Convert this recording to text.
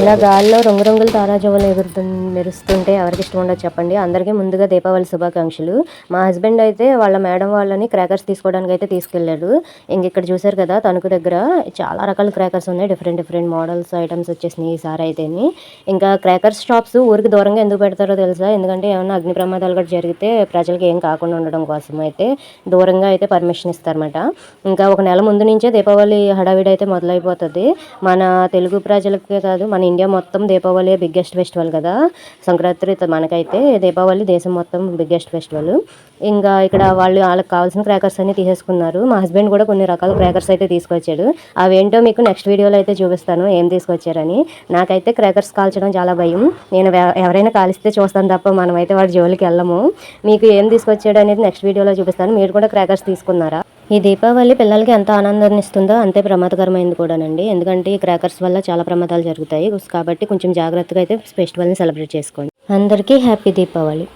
ఇలా గాల్లో రంగురంగుల తారాజువ్వలు ఎగురుతు మెరుస్తుంటే ఎవరికి ఇష్టం ఉండదు చెప్పండి. అందరికీ ముందుగా దీపావళి శుభాకాంక్షలు. మా హస్బెండ్ అయితే వాళ్ళ మేడం వాళ్ళని క్రాకర్స్ తీసుకోవడానికి అయితే తీసుకెళ్ళాడు. ఇంక ఇక్కడ చూశారు కదా తణుకు దగ్గర చాలా రకాల క్రాకర్స్ ఉన్నాయి. డిఫరెంట్ డిఫరెంట్ మోడల్స్ ఐటమ్స్ వచ్చేసినాయి ఈసారి అయితేని. ఇంకా క్రాకర్స్ షాప్స్ ఊరికి దూరంగా ఎందుకు పెడతారో తెలుసా? ఎందుకంటే ఏమైనా అగ్ని ప్రమాదాలు కూడా జరిగితే ప్రజలకి ఏం కాకుండా ఉండడం కోసం అయితే దూరంగా అయితే పర్మిషన్ ఇస్తారన్నమాట. ఇంకా ఒక నెల ముందు నుంచే దీపావళి హడావిడి అయితే మొదలైపోతుంది. మన తెలుగు ప్రజలకే కాదు మన ఇండియా మొత్తం దీపావళి బిగ్గెస్ట్ ఫెస్టివల్ కదా? సంక్రాంతి మనకైతే దీపావళి దేశం మొత్తం బిగ్గెస్ట్ ఫెస్టివల్ ఇంకా ఇక్కడ వాళ్ళు వాళ్ళకి కావాల్సిన క్రాకర్స్ అన్ని తీసేసుకున్నారు. మా హస్బెండ్ కూడా కొన్ని రకాల క్రాకర్స్ అయితే తీసుకొచ్చాడు. అవేంటో మీకు నెక్స్ట్ వీడియోలో అయితే చూపిస్తాను ఏం తీసుకొచ్చారని. నాకైతే క్రాకర్స్ కాల్చడం చాలా భయం. నేను ఎవరైనా కాలిస్తే చూస్తాను తప్ప మనమైతే వాడి జోలికి వెళ్ళము. మీకు ఏం తీసుకొచ్చాడు అనేది నెక్స్ట్ వీడియోలో చూపిస్తాను. మీరు కూడా క్రాకర్స్ తీసుకున్నారా? ఈ దీపావళి పిల్లలకి ఎంత ఆనందాన్ని ఇస్తుందో అంతే ప్రమాదకరమైంది కూడానండి. ఎందుకంటే ఈ క్రాకర్స్ వల్ల చాలా ప్రమాదాలు జరుగుతాయి. కాబట్టి కొంచెం జాగ్రత్తగా అయితే ఫెస్టివల్ని సెలబ్రేట్ చేసుకోండి. అందరికీ హ్యాపీ దీపావళి.